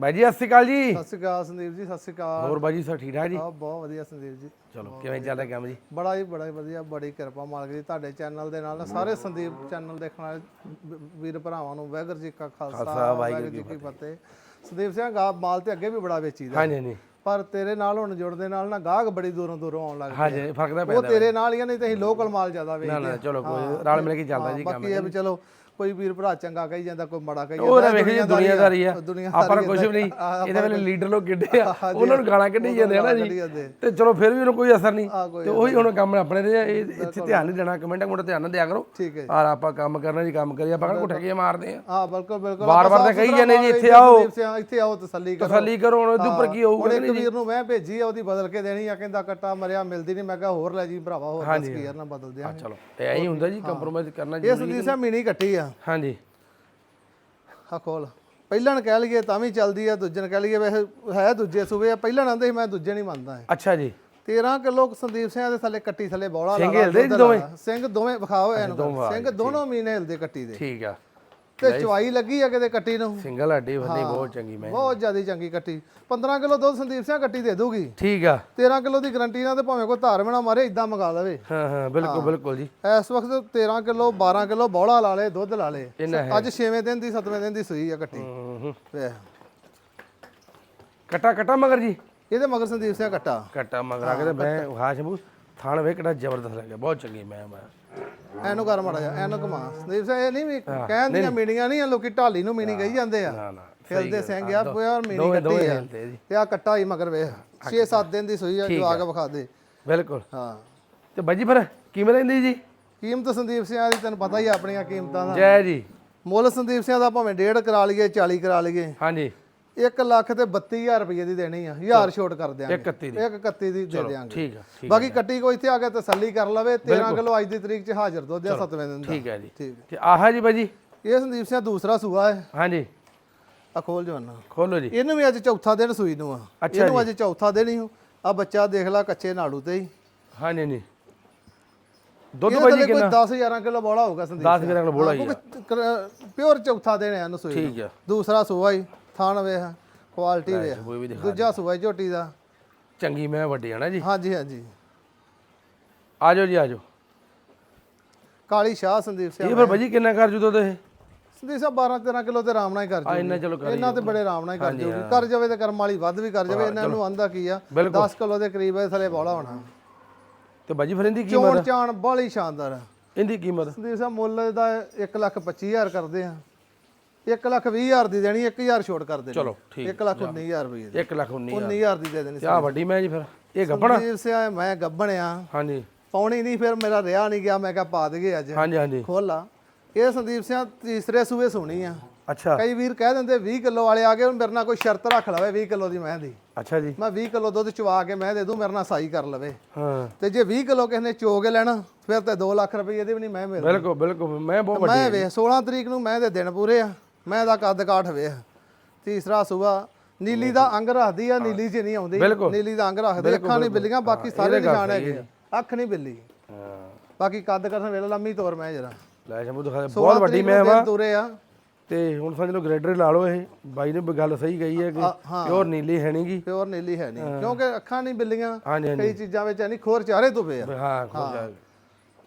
ਬਾਈ ਜੀ ਸਤਿ ਸ਼੍ਰੀ ਅਕਾਲ ਜੀ। ਸਤਿ ਸ਼੍ਰੀ ਅਕਾਲ ਸੰਦੀਪ ਜੀ ਸਤਿ ਸ਼੍ਰੀ ਅਕਾਲ। ਹੋਰ ਬਾਈ ਜੀ ਸਭ ਠੀਕ ਠਾਕ ਜੀ? ਆ ਬਹੁਤ ਵਧੀਆ ਸੰਦੀਪ ਜੀ। ਚਲੋ ਕਿਵੇਂ ਚੱਲ ਰਿਹਾ ਕੰਮ ਜੀ? ਬੜਾ ਹੀ ਬੜਾ ਹੀ ਵਧੀਆ ਬੜੀ ਕਿਰਪਾ ਮਾਲਕ ਦੀ ਤੁਹਾਡੇ ਚੈਨਲ ਦੇ ਨਾਲ। ਸਾਰੇ ਸੰਦੀਪ ਚੈਨਲ ਦੇਖਣ ਵਾਲੇ ਵੀਰ ਭਰਾਵਾਂ ਨੂੰ ਵਾਹਿਗੁਰੂ ਜੀ ਕਾ ਖਾਲਸਾ ਵਾਹਿਗੁਰੂ ਜੀ ਕੀ ਫਤਿਹ। ਸੰਦੀਪ ਸਿੰਘ ਗਾ ਮਾਲ ਤੇ ਅੱਗੇ ਵੀ ਬੜਾ ਵੇਚੀਦਾ। ਹਾਂਜੀ ਹਾਂਜੀ। ਪਰ ਤੇਰੇ ਨਾਲ ਹੁਣ ਜੁੜਨ ਦੇ ਨਾਲ ਨਾ ਗਾਹਕ ਬੜੀ ਦੂਰੋਂ ਦੂਰੋਂ ਆਉਣ ਲੱਗ ਹਾਂਜੀ ਫ਼ਰਕ ਤਾਂ ਪਏ ਉਹ ਪੈਂਦਾ ਤੇਰੇ ਨਾਲ ਹੀ ਆ, ਨਹੀਂ ਤੇ ਅਸੀਂ ਲੋਕਲ ਮਾਲ ਜ਼ਿਆਦਾ ਵੇਚਦੇ ਨਾ ਨਾ ਚਲੋ ਕੋਈ ਰਲ ਮਿਲ ਕੇ ਚੱਲਦਾ ਜੀ ਕੰਮ ਬਾਕੀ ਇਹ ਵੀ ਚਲੋ ਕੋਈ ਵੀਰ ਭਰਾ ਚੰਗਾ ਕਹੀ ਜਾਂਦਾ ਕੋਈ ਮਾੜਾ ਕਹੀ ਉਹ ਜਾਂਦਾ ਤਾਂ ਵੇਖ ਜੀ ਦੁਨੀਆਦਾਰੀ ਆ ਆਪਾਂ ਕੁਝ ਵੀ ਨਹੀਂ ਇਹਦੇ ਵੇਲੇ ਲੀਡਰ ਲੋਕ ਕਿੱਡੇ ਆ ਉਹਨਾਂ ਨੂੰ ਗਾਲਾਂ ਕੱਢੀ ਜਾਂਦੇ ਆ ਨਾ ਜੀ। ਤੇ ਚਲੋ ਫਿਰ ਵੀ ਉਹਨੂੰ ਕੋਈ ਅਸਰ ਨਹੀਂ। ਤੇ ਉਹੀ ਹੁਣ ਕੰਮ ਆਪਣੇ ਦੇ ਇੱਥੇ ਧਿਆਨ ਨਹੀਂ ਦੇਣਾ ਕਮੈਂਟਾਂ ਕੋਲ ਧਿਆਨ ਨਾ ਦਿਆ ਕਰੋ। ਠੀਕ ਹੈ ਔਰ ਆਪਾਂ ਕੰਮ ਕਰਨਾ ਜੀ ਕੰਮ ਕਰੀਏ ਆਪਾਂ ਕੋਈ ਠੱਗੇ ਮਾਰਦੇ ਆ। ਹਾਂ ਬਿਲਕੁਲ ਬਿਲਕੁਲ। ਵਾਰ-ਵਾਰ ਤਾਂ ਕਹੀ ਜਾਂਦੇ ਜੀ, ਇੱਥੇ ਆਓ। ਇੱਥੇ ਆਓ ਤਸੱਲੀ ਕਰੋ। ਤਸੱਲੀ ਕਰੋ ਹੁਣ ਇਹਦੇ ਉੱਪਰ ਕੀ ਹੋਊਗਾ ਹੁਣ ਇੱਕ ਵੀਰ ਨੂੰ ਮੈਂ ਭੇਜੀ ਆ ਉਹਦੀ ਬਦਲ ਕੇ ਦੇਣੀ ਆ ਕਹਿੰਦਾ ਕੱਟਾ ਮਰਿਆ ਮਿਲਦੀ ਨਹੀਂ ਮੈਂ ਕਿਹਾ ਹੋਰ ਲੈ ਜੀ ਭਰਾਵਾ ਹੋਰ ਦੱਸ ਕੀ ਯਾਰ ਨਾ ਬਦਲ ਦਿਆਂ ਚਲੋ। ਇਹ ਐਂ ਹੀ ਹੁੰਦਾ ਜੀ ਕੰਪਰੋਮਾਈਜ਼ ਕਰਨਾ ਜੀ ਇਹ ਸੰਦੀਪ ਸਿੰਘ ਮੀਨੀ ਕੱਟੀ ਆ। ਹਾਂਜੀ। ਆ ਖੋਲ। ਪਹਿਲਾਂ ਨੂੰ ਕਹਿ ਲਈਏ ਤਾਂ ਵੀ ਚੱਲਦੀ ਆ ਦੂਜੇ ਨੂੰ ਕਹਿ ਲਈਏ ਵੈਸੇ ਹੈ ਦੂਜੇ ਸੂਬੇ ਆ ਪਹਿਲਾਂ ਆਂਦੇ ਸੀ ਮੈਂ ਦੂਜੇ ਨਹੀਂ ਮੰਨਦਾ ਇਹ। ਅੱਛਾ ਜੀ। 13 ਕਿਲੋ ਸੰਦੀਪ ਸਿੰਘ ਦੇ ਥੱਲੇ ਕੱਟੀ ਥੱਲੇ ਬੌਲਾ ਲਾ ਸਿੰਘ ਦੋਵੇਂ? ਸਿੰਘ ਦੋਵੇਂ ਵਿਖਾਓ ਇਹਨੂੰ ਸਿੰਘ ਦੋਨੋਂ ਮੀਨੇ ਹਿਲਦੇ ਕੱਟੀ ਦੇ। ਠੀਕ ਆ। ਤੇ ਚਵਾਈ ਲੱਗੀ ਆ ਕਿਤੇ ਕੱਟੀ ਨੂੰ? ਸਿੰਗਲ ਹੱਡੀ ਬੰਦੀ ਬਹੁਤ ਚੰਗੀ ਮੈਂ ਬਹੁਤ ਜ਼ਿਆਦਾ ਚੰਗੀ ਕੱਟੀ। 15 ਕਿਲੋ ਦੁੱਧ ਸੰਦੀਪ ਸਿੰਘ ਕੱਟੀ ਦੇ ਦੂਗੀ। ਠੀਕ ਆ। 13 ਕਿਲੋ ਦੀ ਗਰੰਟੀ ਨਾਲ ਤੇ ਭਾਵੇਂ ਕੋਈ ਧਾਰ ਬਣਾ ਮਾਰੇ ਇਦਾਂ ਮੰਗਾ ਲਵੇ। ਹਾਂ ਹਾਂ ਬਿਲਕੁਲ ਬਿਲਕੁਲ ਜੀ। ਇਸ ਵਕਤ 13 ਕਿਲੋ 12 ਕਿਲੋ ਬੌਲਾ ਲਾ ਲੇ ਦੁੱਧ ਲਾ ਲੇ। ਅੱਜ 6ਵੇਂ ਦਿਨ ਦੀ 7ਵੇਂ ਦਿਨ ਦੀ ਸੂਈ ਆ ਕੱਟੀ। ਕਟਾ ਕਟਾ ਮਗਰ ਜੀ? ਇਹਦੇ ਮਗਰ ਸੰਦੀਪ ਸਿੰਘ ਕੱਟਾ। ਕਟਾ ਮਗਰ ਆ ਕੇ ਤੇ ਮੈਂ ਹਾਸ਼ਮੂ ਥਾਣ ਵੇ ਕਿਹੜਾ ਜ਼ਬਰਦਸਤ ਲੱਗਿਆ। ਬਹੁਤ ਚੰਗੀ ਮੈਂ ਮੈਂ। ਐਨੂੰ ਕਰ ਮੜਾ ਜਾ ਐਨੂੰ ਘੁਮਾ। ਸੰਦੀਪ ਸਿੰਘ ਇਹ ਨਹੀਂ ਵੀ ਕਹਿਣ ਦੀਆਂ ਮੀਣੀਆਂ ਨਹੀਂ ਆ ਲੋਕੀ ਢਾਲੀ ਨੂੰ ਮੀਣੀ ਕਹੀ ਜਾਂਦੇ ਆ। ਨਾ ਖਿਲਦੇ ਸਿੰਘ ਆ ਪਿਓਰ ਮੀਣੀ ਦੋਵੇਂ ਕੱਟੀ ਦੋਵੇਂ ਆ। ਹਿਲਦੇ ਜੀ। ਤੇ ਆ ਕੱਟਾ ਹੀ ਮਗਰ ਵੇਖ 6-7 ਦਿਨ ਦੀ ਸੂਈ ਆ ਜੋ ਆ। ਕੇ ਵਿਖਾ ਦੇ। ਬਿਲਕੁਲ। ਹਾਂ। ਤੇ ਬਾਜੀ ਫਿਰ ਕਿਵੇਂ ਲੈਂਦੀ ਜੀ? ਕੀਮਤ ਸੰਦੀਪ ਸਿੰਘ ਦੀ ਤੈਨੂੰ ਪਤਾ ਹੀ ਆ ਆਪਣੀਆਂ ਕੀਮਤਾਂ ਦਾ। ਜੈ ਜੀ। ਮੁੱਲ ਸੰਦੀਪ ਸਿੰਘ ਦਾ ਭਾਵੇਂ 1.5 ਕਰਾ ਲਈਏ 40 ਕਰਾ ਲਈਏ। ਹਾਂਜੀ। 1 ਲੱਖ ਤੇ 32000 ਰੁਪਏ ਦੀ ਦੇਣੀ ਆ 1000 ਛੋਟ ਕਰ ਦਿਆਂਗੇ। 31 ਦੀ। 131 ਦੀ ਦੇ ਦਿਆਂਗੇ। ਠੀਕ ਆ ਠੀਕ ਬਾਕੀ ਕੱਟੀ ਕੋਈ ਇੱਥੇ ਆ ਕੇ ਤਸੱਲੀ ਕਰ ਲਵੇ 13 ਕਿਲੋ ਅੱਜ ਦੀ ਤਰੀਕ 'ਚ ਹਾਜ਼ਰ ਦੁੱਧ ਆ 7ਵੇਂ ਦਿਨ ਦਾ। ਠੀਕ ਹੈ ਜੀ। ਤੇ ਆਹਾ ਜੀ ਬਾਜੀ? ਇਹ ਸੰਦੀਪ ਸਿੰਘ ਦੂਸਰਾ ਸੂਆ ਹੈ। ਹਾਂਜੀ। ਆ ਖੋਲ ਜਵਾਨਾ। ਖੋਲੋ ਜੀ। ਇਹਨੂੰ ਵੀ ਅੱਜ ਚੌਥਾ ਦਿਨ ਸੂਈ ਨੂੰ ਆ। ਅੱਛਾ ਇਹਨੂੰ ਅੱਜ ਚੌਥਾ ਦਿਨ ਹੀ ਆ ਬੱਚਾ ਦੇਖ ਲੈ ਕੱਚੇ ਨਾੜੂ ਤੇ ਹੀ। ਹਾਂਜੀ ਹਾਂਜੀ। ਦੁੱਧ ਬਾਜੀ ਕੋਈ ਕਿੰਨਾ? 10 11 ਕਿਲੋ ਬੋਲਾ ਹੋਊਗਾ ਸੰਦੀਪ 10 ਗ੍ਰਾਮ ਦਾ ਬੋਲਾ ਹੀ ਆ। ਪਿਓਰ ਚੌਥਾ ਦਿਨ ਹੈ ਇਹਨੂੰ ਸੂਈ। ਠੀਕ ਆ। ਦੂਸਰਾ ਸੂਆ ਹੀ। ਥਾਣ ਵੇਖ ਕੁਆਲਿਟੀ ਵੇਖ। ਕੋਈ ਵੀ ਦਿਖਾ ਦੂਜਾ ਸੂਆ ਝੋਟੀ ਦਾ। ਚੰਗੀ ਮੈਂ ਵੱਡੀ ਆ ਨਾ ਜੀ। ਹਾਂਜੀ ਹਾਂਜੀ। ਆਜੋ ਜੀ ਆਜੋ। ਕਾਲੀ ਸ਼ਾਹ ਸੰਦੀਪ ਸਿੰਘ ਇਹ ਫਿਰ ਬਾਜੀ ਕਿੰਨਾ ਕਰ ਜੂ ਇਹ? ਸੰਦੀਪ ਸਾਹਿਬ 12 13 ਕਿਲੋ ਤੇ ਆਰਾਮ ਨਾਲ ਹੀ ਕਰ ਜੂਗੀ ਇੰਨਾ ਚਲੋ ਕਰ ਇਹਨਾਂ ਤੇ ਬੜੇ ਆਰਾਮ ਨਾਲ ਹੀ ਕਰ ਜੂਗੀ। ਕਰ ਜਾਵੇ ਤੇ ਕਰਮ ਵਾਲੀ ਵੱਧ ਵੀ ਕਰ ਜਾਵੇ ਇਹਨਾਂ ਨੂੰ ਆਂਦਾ ਕੀ ਆ? ਬਿਲਕੁਲ। 10 ਕਿਲੋ ਦੇ ਕਰੀਬ ਇਹ ਥਲੇ ਬੋਲਾ ਹੋਣਾ। ਤੇ ਬਾਜੀ ਫਿਰ ਇਹਦੀ ਕੀਮਤ? ਚੋਣ ਚਾਣ ਬਾਲੀ ਸ਼ਾਨਦਾਰ ਆ। ਇਹਦੀ ਕੀਮਤ? ਸੰਦੀਪ ਸਾਹਿਬ ਮੁੱਲ ਦਾ 1 ਲੱਖ 25000 ਕਰਦੇ ਆ। 1 ਲੱਖ 20000 ਦੀ ਦੇਣੀ 1000 ਛੋਟ ਕਰ ਦੇਣੀ। ਚਲੋ ਠੀਕ 1 ਲੱਖ 19000 ਰੁਪਏ ਦੀ। 1 ਲੱਖ 19 19000 ਦੀ ਦੇ ਦੇਣੀ ਤੇ ਆ ਵੱਡੀ ਮੈਂ ਜੀ ਫਿਰ। ਇਹ ਗੱਬਣਾ ਸੰਦੀਪ ਸਿੰਘ ਮੈਂ ਗੱਬਣਿਆ ਹਾਂਜੀ। ਪਾਉਣੀ ਨਹੀਂ ਫਿਰ ਮੇਰਾ ਰਿਆ ਨਹੀਂ ਗਿਆ ਮੈਂ ਕਿਹਾ ਪਾ ਦਈਏ ਅੱਜ। ਹਾਂਜੀ ਹਾਂਜੀ। ਖੋਲਾ ਇਹ ਸੰਦੀਪ ਸਿੰਘ ਤੀਸਰੇ ਸੂਏ ਸੋਣੀ ਆ। ਅੱਛਾ। ਕਈ ਵੀਰ ਕਹਿ ਦਿੰਦੇ 20 ਕਿਲੋ ਵਾਲੇ ਆ ਗਏ ਹੁਣ ਮੇਰੇ ਨਾਲ ਕੋਈ ਸ਼ਰਤ ਰੱਖ ਲਵੇ 20 ਕਿਲੋ ਦੀ ਮੈਂ ਦੀ ਅੱਛਾ ਜੀ। ਮੈਂ 20 ਕਿਲੋ ਦੁੱਧ ਚਵਾ ਕੇ ਮੈਂ ਦੇ ਦੂੰ ਮੇਰੇ ਨਾਲ ਸਾਈ ਕਰ ਲਵੇ। ਹਾਂ। ਤੇ ਜੇ 20 ਕਿਲੋ ਕਿਸੇ ਨੇ ਚੋ ਕੇ ਲੈਣਾ ਫਿਰ ਤੇ 2 ਲੱਖ ਰੁਪਏ ਦੀ ਵੀ ਨਹੀਂ ਮੈਂ ਮਿਲ ਬਿਲਕੁਲ ਬਿਲਕੁਲ। ਮੈਂ ਬਹੁਤ ਵੱਡੀ ਮੈਂ ਵੇ 16 ਤਰੀਕ ਨੂੰ ਮੈਂ ਦੇ ਦਿਨ ਪੂਰੇ ਆ। ਮੈਂ ਦਾ ਕੱਦ ਕਾਠ ਵੇਖ। ਤੀਸਰਾ ਸੂਆ ਨੀਲੀ ਦਾ ਅੰਗ ਰੱਖਦੀ ਆ ਨੀਲੀ ਚ ਨਹੀਂ ਆਉਂਦੀ। ਬਿਲਕੁਲ। ਨੀਲੀ ਦਾ ਅੰਗ ਰੱਖਦੀ ਅੱਖਾਂ ਨਹੀਂ ਬਿੱਲੀਆਂ ਬਾਕੀ ਸਾਰੇ ਨਿਸ਼ਾਨ ਹੈਗੇ ਆ। ਅੱਖ ਨਹੀਂ ਬਿੱਲੀ। ਹਾਂ। ਬਾਕੀ ਕੱਦ ਕਰਨ ਵੇਲੇ ਲੰਮੀ ਤੋਰ ਮੈਂ ਜਰਾ। ਲੈ ਸ਼ੰਭੂ ਦਿਖਾ ਦੇ। ਬਹੁਤ ਵੱਡੀ ਮੈਂ ਵਾ। ਤੁਰੇ ਆ। ਤੇ ਹੁਣ ਸਮਝ ਲਓ ਗ੍ਰੇਡਰ ਲਾ ਲਓ ਇਹ। ਬਾਈ ਨੇ ਵੀ ਗੱਲ ਸਹੀ ਕਹੀ ਹੈ ਕਿ ਪਿਓਰ ਨੀਲੀ ਹੈ ਨਹੀਂਗੀ ਪਿਓਰ ਨੀਲੀ ਹੈ ਨਹੀਂ ਕਿਉਂਕਿ ਅੱਖਾਂ ਨਹੀਂ ਬਿੱਲੀਆਂ ਹਾਂਜੀ ਹਾਂਜੀ। ਕਈ ਚੀਜ਼ਾਂ ਵਿੱਚ ਨਹੀਂ ਖੋਰ ਚਾਰੇ ਤੋਂ ਪਏ ਆ ਹਾਂ ਖੁਦ ਜਾ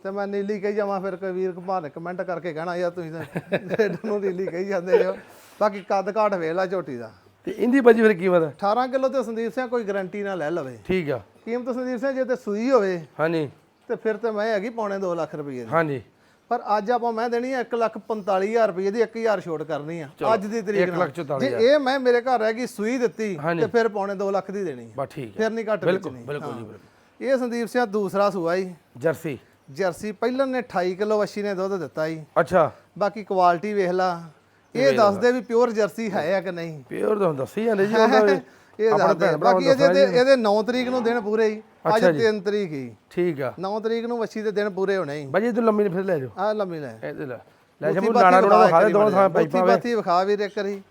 ਤੇ ਮੈਂ ਨੀਲੀ ਕਹੀ ਜਾਵਾਂ ਫਿਰ ਕੋਈ ਵੀਰ ਭਾਣੇ ਕਮੈਂਟ ਕਰਕੇ ਕਹਿਣਾ ਯਾਰ ਤੁਸੀਂ ਤਾਂ ਨੂੰ ਨੀਲੀ ਕਹੀ ਜਾਂਦੇ ਹੋ। ਬਾਕੀ ਕੱਦ ਕਾਠ ਵੇਖ ਲਾ ਝੋਟੀ ਦਾ। ਤੇ ਇੰਦੀ ਬਾਜੀ ਫਿਰ ਕੀਮਤ 18 ਕਿਲੋ ਤੇ ਸੰਦੀਪ ਸਿੰਘ ਕੋਈ ਗਾਰੰਟੀ ਨਾ ਲੈ ਲਵੇ। ਠੀਕ ਆ। ਕੀਮਤ ਸੰਦੀਪ ਸਿੰਘ ਜੇ ਤੇ ਸੂਈ ਹੋਵੇ ਹਾਂਜੀ। ਤੇ ਫਿਰ ਤੇ ਮੈਂ ਹੈਗੀ ਪੌਣੇ 2 ਲੱਖ ਰੁਪਏ ਦੀ। ਹਾਂਜੀ। ਪਰ ਅੱਜ ਆਪਾਂ ਮੈਂ ਦੇਣੀ ਆ 1 ਲੱਖ 45000 ਰੁਪਏ ਦੀ 1000 ਛੋਟ ਕਰਨੀ ਆ ਅੱਜ ਦੀ ਤਰੀਕ ਨਾਲ। ਲੱਖ ਜੇ ਇਹ ਮੈਂ ਮੇਰੇ ਘਰ ਰਹਿ ਗਈ ਸੂਈ ਦਿੱਤੀ। ਤੇ ਫਿਰ ਪੌਣੇ 2 ਲੱਖ ਦੀ ਦੇਣੀ। ਬਸ ਠੀਕ ਹੈ ਫਿਰ ਨਹੀਂ ਘੱਟ ਬਿਲਕੁਲ ਬਿਲਕੁਲ ਜੀ ਬਿਲਕੁਲ। ਇਹ ਸੰਦੀਪ ਸਿੰਘ ਦੂਸਰਾ ਸੂਆ ਹੀ ਜਰਸੀ। ਜਰਸੀ ਪਹਿਲਾਂ ਨੇ 28 ਕਿਲੋ ਵੱਛੀ ਨੇ ਦੁੱਧ ਦਿੱਤਾ ਜੀ। ਅੱਛਾ। ਬਾਕੀ ਕੁਆਲਿਟੀ ਵੇਖ ਲਾ। ਇਹ ਦੱਸਦੇ ਵੀ ਪਿਓਰ ਜਰਸੀ ਹੈ ਆ ਕਿ ਨਹੀਂ? ਪਿਓਰ ਤਾਂ ਦੱਸੀ ਜਾਂਦੇ ਜੀ ਉਹਨਾਂ ਦੇ ਇਹ ਦੱਸਦੇ ਬਾਕੀ ਇਹਦੇ ਇਹਦੇ 9 ਤਰੀਕ ਨੂੰ ਦਿਨ ਪੂਰੇ ਹੀ ਅੱਜ 3 ਤਰੀਕ ਹੀ ਠੀਕ ਆ। 9 ਤਰੀਕ ਨੂੰ ਵੱਛੀ ਦੇ ਦਿਨ ਪੂਰੇ ਹੋਣੇ ਹੀ ਬਾਜੀ ਤੂੰ ਲੰਮੀ ਨੇ ਫਿਰ ਲੈ ਜਾਓ। ਆ ਲੰਮੀ ਲੈ। ਇਹ ਲੈ। ਲੈ ਸ਼ੰਭੂ ਨਾਣਾ ਰੋਣਾ ਖਾ ਦੇ ਦੋ ਥਾਂ ਬਾਤੀ ਪਾਈਪਾਂ ਬਾਤੀ ਵਿਖਾ ਵੀ ਇੱਕ ਵਾਰੀ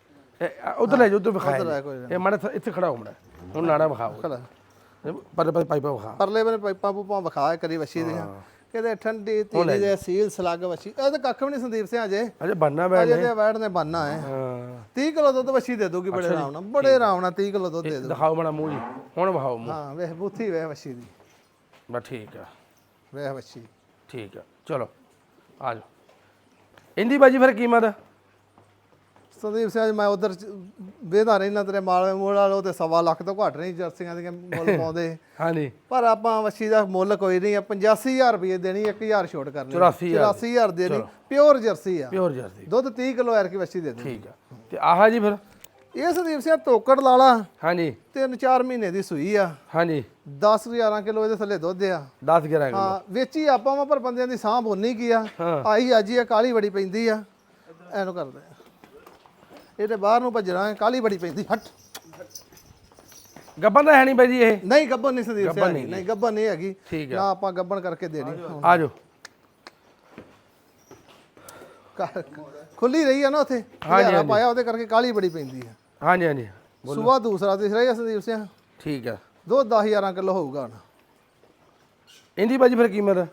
ਉਧਰ ਲੈ ਜਾਓ ਉਧਰ ਕੋਈ ਇਹ ਮਾੜਾ ਇੱਥੇ- ਖੜਾ ਹੋ ਮੜਾ। ਹੁਣ ਨਾਣਾ ਵਿਖਾਓ ਪਰ ਪਰ ਪਾਈਪਾਂ ਵਿਖਾ। ਪਰਲੇ ਬਨੇ ਪਾਈਪਾਂ ਪੂਪਾਂ ਵਿਖਾ ਇੱਕ ਵਾਰੀ ਵੱਛੀ ਦੀਆਂ। ਕਿਤੇ ਠੰਡੀ ਤੀਲੀ ਦੇ ਸੀਲ ਸਲੱਗ ਵੱਛੀ। ਇਹ ਤਾਂ ਕੱਖ ਵੀ ਨਹੀਂ ਸੰਦੀਪ ਸਿੰਘ ਅਜੇ। ਅਜੇ ਬੰਨਾ ਮੈਂ ਅਜੇ ਤੇ ਵੈੜ ਨੇ ਬੰਨਾ ਹੈ। ਹਾਂ। 30 ਕਿਲੋ ਦੁੱਧ ਵੱਛੀ ਦੇ ਦੂਗੀ ਬੜੇ ਆਰਾਮ ਨਾਲ। ਬੜੇ ਆਰਾਮ ਨਾਲ 30 ਕਿਲੋ ਦੁੱਧ ਦੇ ਦੂ ਦਿਖਾਓ ਬਣਾ ਮੂੰਹ ਜੀ। ਹੁਣ ਵਿਖਾਓ ਮੂੰਹ। ਹਾਂ ਵੇਖ ਬੁੱਥੀ ਵੇਖ ਵੱਛੀ ਦੀ। ਬਸ ਠੀਕ ਆ। ਵੇਖ ਵੱਛੀ। ਠੀਕ ਆ। ਚਲੋ ਆ ਜਾਓ। ਇਹਦੀ ਬਾਜੀ ਫਿਰ ਕੀਮਤ? ਸੰਦੀਪ ਸਿੰਘ ਜੀ, ਮੈਂ ਉਧਰ ਵੇਦਾ ਰਹਿਣਾ ਤੇਰੇ ਮਾਲਵੇ ਮੋੜ ਵਾਲੋ ਤੇ ਸਵਾ ਲੱਖ ਤੋਂ ਘੱਟ ਨਹੀਂ ਜਰਸੀਆਂ ਦੀਆਂ ਮੁੱਲ ਪਾਉਂਦੇ। ਹਾਂਜੀ। ਪਰ ਆਪਾਂ ਵੱਛੀ ਦਾ ਮੁੱਲ ਕੋਈ ਨਹੀਂ ਆ 85000 ਰੁਪਏ ਦੇਣੀ 1000 ਛੋਟ ਕਰਨੀ। 84,000 84000 ਦੇਣੀ ਪਿਓਰ ਜਰਸੀ ਆ। Pure jersey. ਦੁੱਧ 30 ਕਿਲੋ ਐਰ ਕੀ ਵੱਛੀ ਦੇ ਦੇ ਠੀਕ ਆ। ਤੇ ਆਹ ਜੀ ਫਿਰ? ਇਹ ਸੰਦੀਪ ਸਿੰਘ ਤੋਕੜ ਲਾਲਾ ਹਾਂਜੀ। 3-4 ਮਹੀਨੇ ਦੀ ਸੂਈ ਆ। ਹਾਂਜੀ। 10 11 ਕਿਲੋ ਇਹਦੇ ਥੱਲੇ ਦੁੱਧ ਆ। 10 11 ਕਿਲੋ। ਹਾਂ ਵੇਚੀ ਆਪਾਂ ਵਾ ਪਰ ਬੰਦਿਆਂ ਦੀ ਸਾਂਭ ਹੋਣੀ ਕੀ ਆ। ਆਈ ਅੱਜ ਹੀ ਕਾਲੀ ਬੜੀ ਪੈਂਦੀ ਆ। ਐਨੂੰ ਕਰਦੇ ਆ ਇਹਦੇ ਬਾਹਰ ਨੂੰ ਭੱਜਣਾ ਹੈ, ਕਾਲੀ ਬੜੀ ਪੈਂਦੀ। ਹਟ। ਗੱਬਨ ਤਾਂ ਹੈ ਨਹੀਂ ਬਾਈ ਜੀ ਇਹ। ਨਹੀਂ ਗੱਬਨ ਨਹੀਂ ਸੰਦੀਪ ਸਿੰਘ ਹੈਗੀ, ਨਹੀਂ ਗੱਬਨ ਨਹੀਂ ਹੈਗੀ। ਠੀਕ ਨਾ ਆਪਾਂ ਗੱਬਨ ਕਰਕੇ ਦੇਣੀ। ਆ ਜਾਓ। ਖੁੱਲੀ ਰਹੀ ਆ ਨਾ ਉੱਥੇ। ਹਜ਼ਾਰਾ ਪਾਇਆ ਉਹਦੇ ਕਰਕੇ ਕਾਲੀ ਬੜੀ ਪੈਂਦੀ ਆ। ਹਾਂਜੀ ਹਾਂਜੀ। ਸੂਆ ਦੂਸਰਾ ਤੀਸਰਾ ਹੀ ਸੰਦੀਪ ਸਿੰਘ ਠੀਕ ਆ। ਦੋ 10 11 ਕਿਲੋ ਹੋਊਗਾ ਹੁਣ। ਇਹਦੀ ਬਾਜੀ ਫਿਰ ਕੀਮਤ?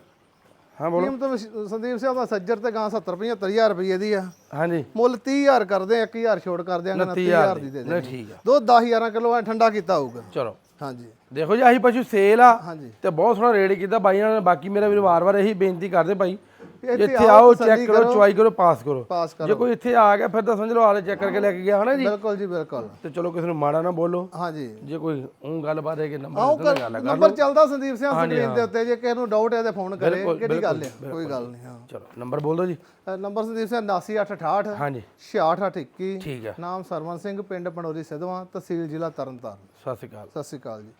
ਹਾਂ ਬੋਲੋ। ਕੀਮਤ ਸੰਦੀਪ ਸਿੰਘ ਦਾ ਸੱਜਰ ਤੇ ਗਾਂ 70 75000 ਰੁਪਏ ਦੀ ਆ। ਹਾਂਜੀ। ਮੁੱਲ 30000 ਕਰਦੇ ਆ 1000 ਛੋੜ ਕਰ ਦਿਆਂਗੇ 29000 29000 ਦੀ ਦੇ। ਦੇ ਨਹੀਂ ਠੀਕ ਆ। ਦੋ 10 11 ਕਿਲੋ ਐ ਠੰਡਾ ਕੀਤਾ ਹੋਊਗਾ। ਚਲੋ। ਹਾਂਜੀ। ਦੇਖੋ ਜੀ ਆਹੀ ਪਸ਼ੂ ਸੇਲ ਆ ਹਾਂਜੀ। ਤੇ ਬਹੁਤ ਸੋਹਣਾ ਰੇਟ ਕੀਤਾ। ਬਾਈਆਂ ਨੇ ਬਾਕੀ ਮੇਰਾ ਵੀਰ ਵਾਰ-ਵਾਰ ਇਹੀ ਬੇਨਤੀ ਕਰਦੇ ਭਾਈ ਇੱਥੇ ਆਓ, ਚੈੱਕ ਕਰੋ। ਚੁਆਈ ਕਰੋ ਪਾਸ ਕਰੋ। ਪਾਸ ਜੇ ਕੋਈ ਇੱਥੇ ਆ ਗਿਆ ਫਿਰ ਤਾਂ ਸਮਝ ਲਓ ਆਲੇ ਚੈੱਕ ਕਰਕੇ ਲੈ ਕੇ ਗਿਆ ਹਨਾ ਜੀ? ਬਿਲਕੁਲ ਜੀ ਬਿਲਕੁਲ। ਤੇ ਚਲੋ ਕਿਸੇ ਨੂੰ ਮਾੜਾ ਨਾ ਬੋਲੋ। ਹਾਂਜੀ ਜੇ। ਕੋਈ ਉਹ ਗੱਲਬਾਤ ਹੈ ਕਿ ਨੰਬਰ ਦਿੱਤਾ ਗੱਲ ਕਰ ਨੰਬਰ ਚੱਲਦਾ ਸੰਦੀਪ ਸਿੰਘ ਸਕਰੀਨ ਦੇ ਉੱਤੇ ਜੇ ਕਿਸੇ ਨੂੰ ਡਾਊਟ ਹੈ ਤੇ ਫੋਨ ਕਰੇ ਕਿਹੜੀ ਗੱਲ ਹੈ? ਕੋਈ ਗੱਲ ਨਹੀਂ ਹਾਂ। ਚਲੋ ਨੰਬਰ ਬੋਲ ਦਿਓ ਜੀ। ਨੰਬਰ ਸੰਦੀਪ ਸਿੰਘ 89868 ਹਾਂਜੀ 6621 ਠੀਕ ਆ ਨਾਮ ਸਰਵਨ ਸਿੰਘ ਪਿੰਡ ਪੰਡੋਰੀ ਸਿਧਵਾਂ ਤਹਿਸੀਲ ਜ਼ਿਲ੍ਹਾ ਤਰਨਤਾਰਨ। ਸਤਿ ਸ਼੍ਰੀ ਅਕਾਲ। ਸਤਿ ਸ਼੍ਰੀ ਅਕਾਲ ਜੀ।